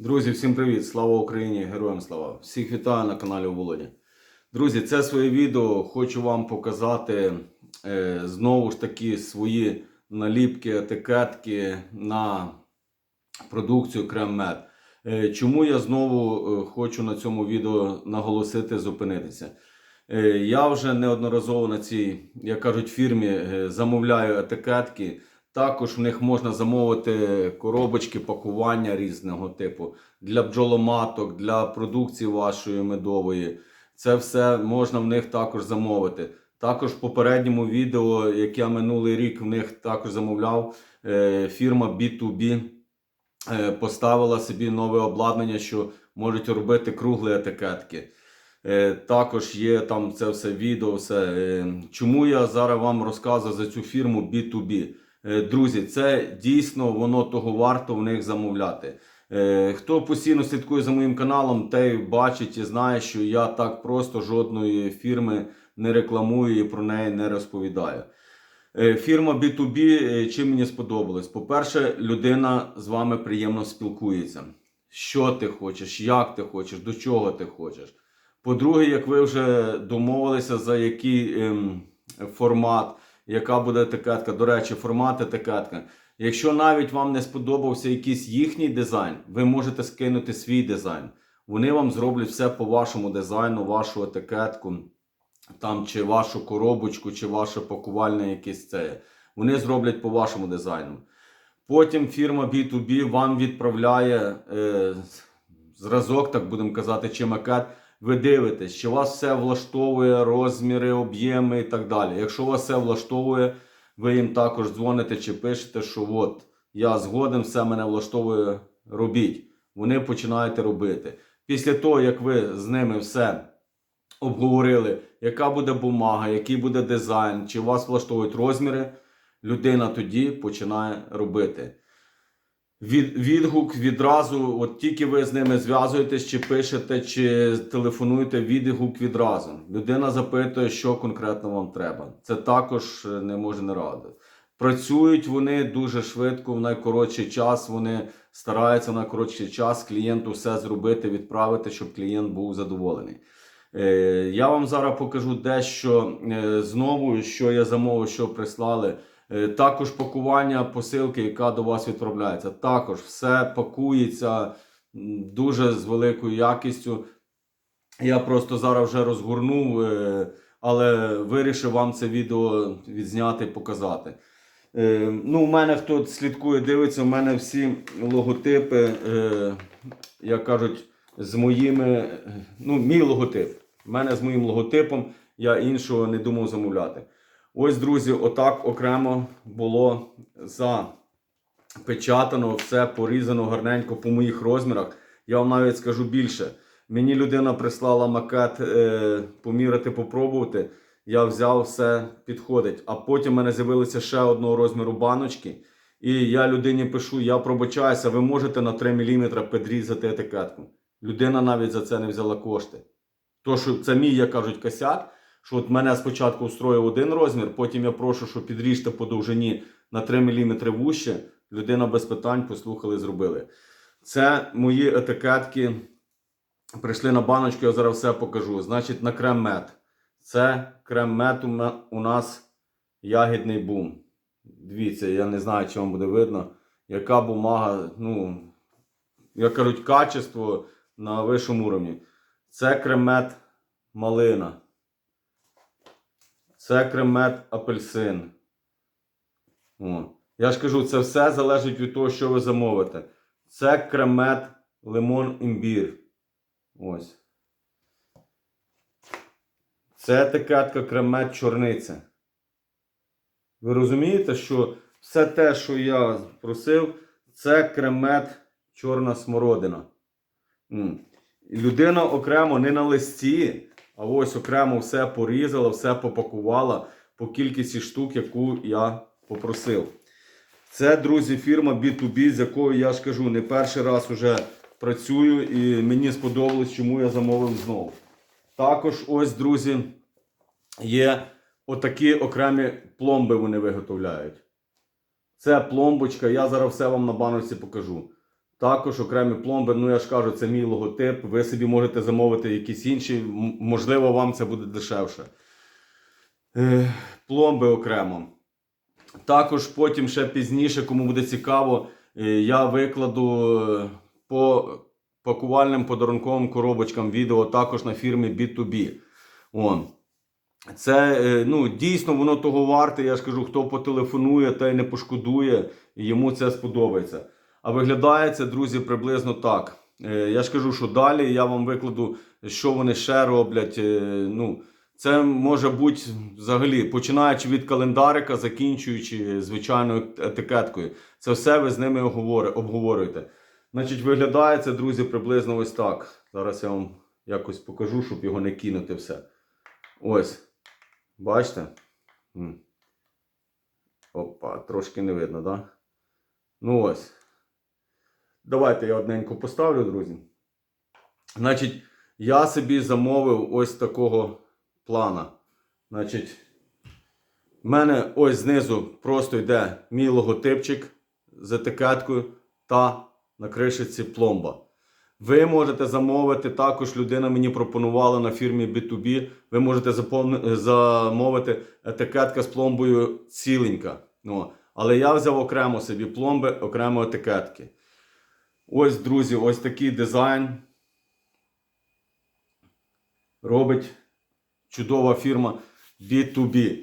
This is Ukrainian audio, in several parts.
Друзі, всім привіт! Слава Україні! Героям слава! Всіх вітаю на каналі у Володі. Друзі, це своє відео хочу вам показати е, знову ж таки свої наліпки, етикетки на продукцію Крем-Мед. Е, чому я знову е, хочу на цьому відео наголосити, зупинитися? Е, я вже неодноразово на цій, як кажуть, фірмі е, замовляю етикетки. Також в них можна замовити коробочки пакування різного типу для бджоломаток, для продукції вашої медової. Це все можна в них також замовити. Також в попередньому відео, яке я минулий рік в них також замовляв, е, фірма B2B е, поставила собі нове обладнання, що можуть робити круглі етикетки. Е, Також є там це все відео. Все. Чому я зараз вам розказую за цю фірму B2B? Е, Друзі, це дійсно воно того варто в них замовляти. Е, Хто постійно слідкує за моїм каналом, той бачить і знає, що я так просто жодної фірми не рекламую і про неї не розповідаю. Е, Фірма B2B е, чим мені сподобалось? По-перше, людина з вами приємно спілкується. Що ти хочеш, як ти хочеш, до чого ти хочеш. По-друге, як ви вже домовилися, за який ем, формат, яка буде етикетка. До речі, формат етикетка. Якщо навіть вам не сподобався якийсь їхній дизайн, ви можете скинути свій дизайн. Вони вам зроблять все по вашому дизайну, вашу етикетку, там, чи вашу коробочку, чи ваше пакувальне якесь це. Вони зроблять по вашому дизайну. Потім фірма B2B вам відправляє е, зразок, так будемо казати, чи макет. Ви дивитесь, чи вас все влаштовує, розміри, об'єми і так далі. Якщо вас все влаштовує, ви їм також дзвоните чи пишете, що от я згоден, все мене влаштовує, робіть. Вони починають робити. Після того, як ви з ними все обговорили, яка буде бумага, який буде дизайн, чи вас влаштовують розміри, людина тоді починає робити. Від, відгук відразу, от тільки ви з ними зв'язуєтесь, чи пишете, чи телефонуєте, відгук відразу. Людина запитує, що конкретно вам треба. Це також е, не може не радити. Працюють вони дуже швидко, в найкоротший час. Вони стараються в найкоротший час клієнту все зробити, відправити, щоб клієнт був задоволений. Е, Я вам зараз покажу дещо е, знову, що я замовив, що прислали. Е, Також пакування посилки, яка до вас відправляється. Також все пакується дуже з великою якістю. Я просто зараз вже розгорнув, е, але вирішив вам це відео відзняти і показати. Е, Ну, у мене хто слідкує, дивиться, у мене всі логотипи, як кажуть, з моїми. Ну, мій логотип. У мене з моїм логотипом я іншого не думав замовляти. Ось, друзі, отак окремо було запечатано, все порізано гарненько по моїх розмірах. Я вам навіть скажу більше. Мені людина прислала макет е, поміряти, попробувати. Я взяв все підходить. А потім в мене з'явилося ще одного розміру баночки. І я людині пишу: я пробачаюся, ви можете на 3 мм підрізати етикетку. Людина навіть за це не взяла кошти. То, що це мій, як кажуть, косяк, що от мене спочатку устроїв один розмір, потім я прошу, що підріжте по довжині на 3 мм вуще. Людина без питань послухали, зробили. Це мої етикетки. Прийшли на баночку, я зараз все покажу. Значить, на крем-мед. Це крем-мед у нас ягідний бум. Дивіться, я не знаю, чи вам буде видно, яка бумага, ну, як кажуть, качество на вищому рівні. Це кремет малина. Це кремет апельсин. О. Я ж кажу, це все залежить від того, що ви замовите. Це кремет лимон імбір. Ось. Це етикетка кремет чорниця. Ви розумієте, що все те, що я просив, це кремет чорна смородина. Людина окремо не на листі, а ось окремо все порізала, все попакувала по кількості штук, яку я попросив. Це, друзі, фірма B2B, з якою я ж кажу, не перший раз вже працюю і мені сподобалось, чому я замовив знову. Також, ось, друзі, є отакі окремі пломби вони виготовляють. Це пломбочка, я зараз все вам на баночці покажу. Також окремі пломби, ну я ж кажу, це мій логотип. Ви собі можете замовити якісь інші, можливо, вам це буде дешевше. Е, Пломби окремо. Також потім ще пізніше, кому буде цікаво, е, я викладу е, по пакувальним подарунковим коробочкам відео також на фірмі B2B. О. Це ну, дійсно воно того варте. Я ж кажу, хто потелефонує, той не пошкодує, йому це сподобається. А виглядає це, друзі, приблизно так. Е, Я ж кажу, що далі я вам викладу, що вони ще роблять. Е, Ну, це може бути взагалі, починаючи від календарика, закінчуючи звичайною етикеткою. Це все ви з ними обговорюєте. Значить, виглядає це, друзі, приблизно ось так. Зараз я вам якось покажу, щоб його не кинути все. Ось. Бачите? Опа, трошки не видно, так? Да? Ну ось. Давайте я одненько поставлю, друзі. Значить, я собі замовив ось такого плана. Значить, в мене ось знизу просто йде мій логотипчик з етикеткою та на кришиці пломба. Ви можете замовити, також людина мені пропонувала на фірмі B2B. Ви можете замовити етикетка з пломбою ціленька. Ну, але я взяв окремо собі пломби, окремо етикетки. Ось, друзі, ось такий дизайн. Робить чудова фірма B2B.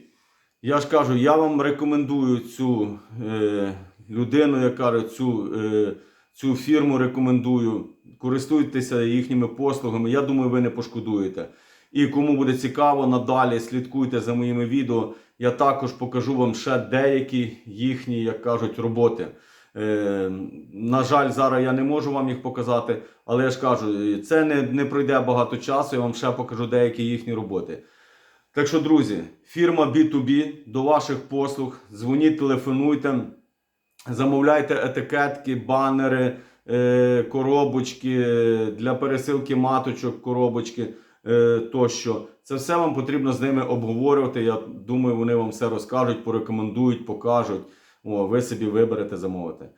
Я ж кажу, я вам рекомендую цю е, людину, я кажу, цю, е, цю фірму рекомендую. Користуйтеся їхніми послугами. Я думаю, ви не пошкодуєте. І кому буде цікаво, надалі слідкуйте за моїми відео. Я також покажу вам ще деякі їхні, як кажуть, роботи. Е, на жаль, зараз я не можу вам їх показати, але я ж кажу, це не, не пройде багато часу, я вам ще покажу деякі їхні роботи. Так що, друзі, фірма B2B до ваших послуг. Дзвоніть, телефонуйте, замовляйте етикетки, банери, е, коробочки е, для пересилки маточок, коробочки е, тощо. Це все вам потрібно з ними обговорювати. Я думаю, вони вам все розкажуть, порекомендують, покажуть. О, ви собі виберете замовити.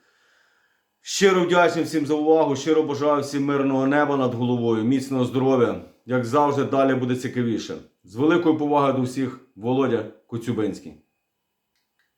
Щиро вдячний всім за увагу, щиро бажаю всім мирного неба над головою, міцного здоров'я. Як завжди, далі буде цікавіше. З великою повагою до всіх, Володя Коцюбинський.